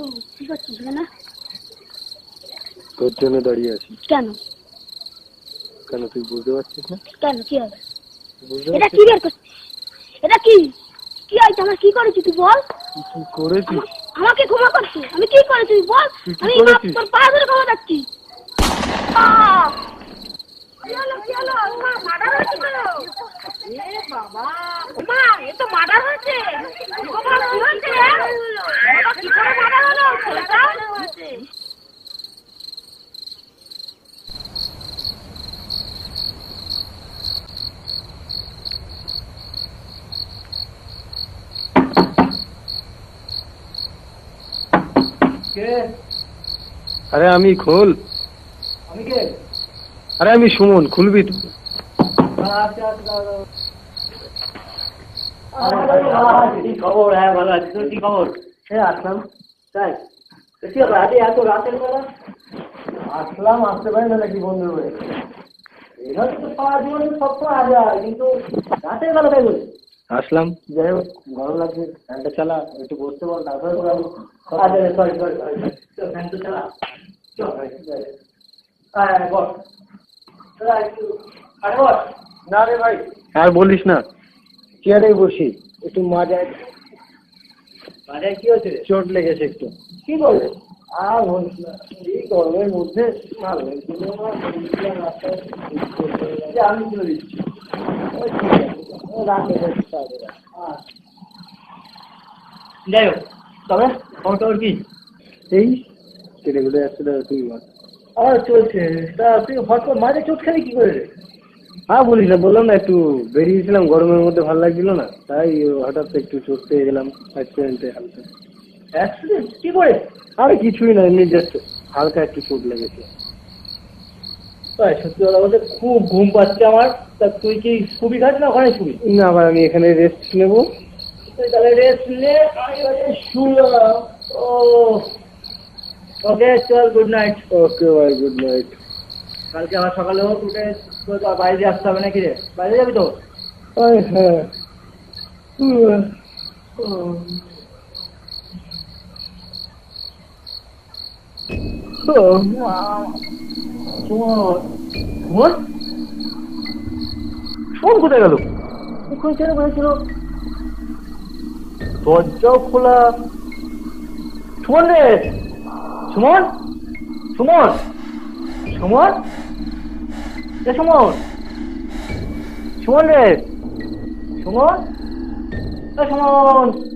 করছিস এখানে? তোর জন্য দাঁড়িয়ে আছি। কেন? কেন তুই বুঝতে পারছিস না? কেন কি হবে? এটা কি বের করছিস? এটা কি? কি হয়েছে? আমার কি করেছি তুই বল? কি করেছিস? আমাকে ক্ষমা করছিস? আমি কি করেছি তুই বল? আমি তোর পা ধরে ক্ষমা যাচ্ছি! কি কি বাবা, মা, এ তো murder হয়েছে। বাবা, কি হয়েছে রে? বাবা, কি করে murder হলো ছেলেটা? কে? আরে আমি খোল। আমি কে? আরে আমি সুমন খুলবি তো আচ্ছা আচ্ছা কি খবর? হ্যাঁ ভালো আছি। তোর কি খবর? হ্যাঁ আসলাম। তাই? তো কি হবে? আজকে এত রাতের বেলা? আসলাম আসতে পারি না নাকি বন্ধুর বাড়ি এভাবে তো সারা জীবনে সব তো আজ কিন্তু রাতের বেলা তাই বলি আসলাম। যাই হোক গরম লাগছে। ফ্যানটা চালা একটু বসতে বল তারপরে আচ্ছা সরি সরি সরি ফ্যান তো চালা। না রে ভাই। আর বলিস না। চেয়ারে বসি। একটু মাজায়। বাজারে কি হয়েছে চোট লেগেছে একটু। কি করবে আর বলিস না। এই গরমের মধ্যে যে আমি তুলে দিচ্ছি। যাই হোক তবে খবর টবর কি? এই যাচ্ছে দাদা তুই আর চলছে। তা তুই হঠাৎ করে মাঝে চোট খেলি কি করে? হ্যাঁ বলিস না বললাম না একটু বেরিয়েছিলাম গরমের মধ্যে ভালো লাগছিল না তাই হঠাৎ একটু চোট পেয়ে গেলাম অ্যাক্সিডেন্টে হালকা। অ্যাক্সিডেন্ট কি করে? আরে কিছুই না এমনি জাস্ট হালকা একটু চোট লেগেছে। সত্যি কথা বলতে খুব ঘুম পাচ্ছে আমার তা তুই কি শুবি খাস না ওখানে শুবি না আবার আমি এখানে রেস্ট নেব তুই তাহলে রেস্ট নে আমি শুলাম ও ওকে চল গুড নাইট ওকে ভাই গুড নাইট কালকে আবার সকালে হোক উঠে তোর বাইরে আসতে হবে নাকি রে বাইরে যাবি তো হ্যাঁ শোন ফোন কোথায় গেল? এখন বলেছিল দরজাও খোলা। সুমন রে! সুমন? সুমন? সুমন? এ সুমন! সুমন রে! সুমন? এ সুমন!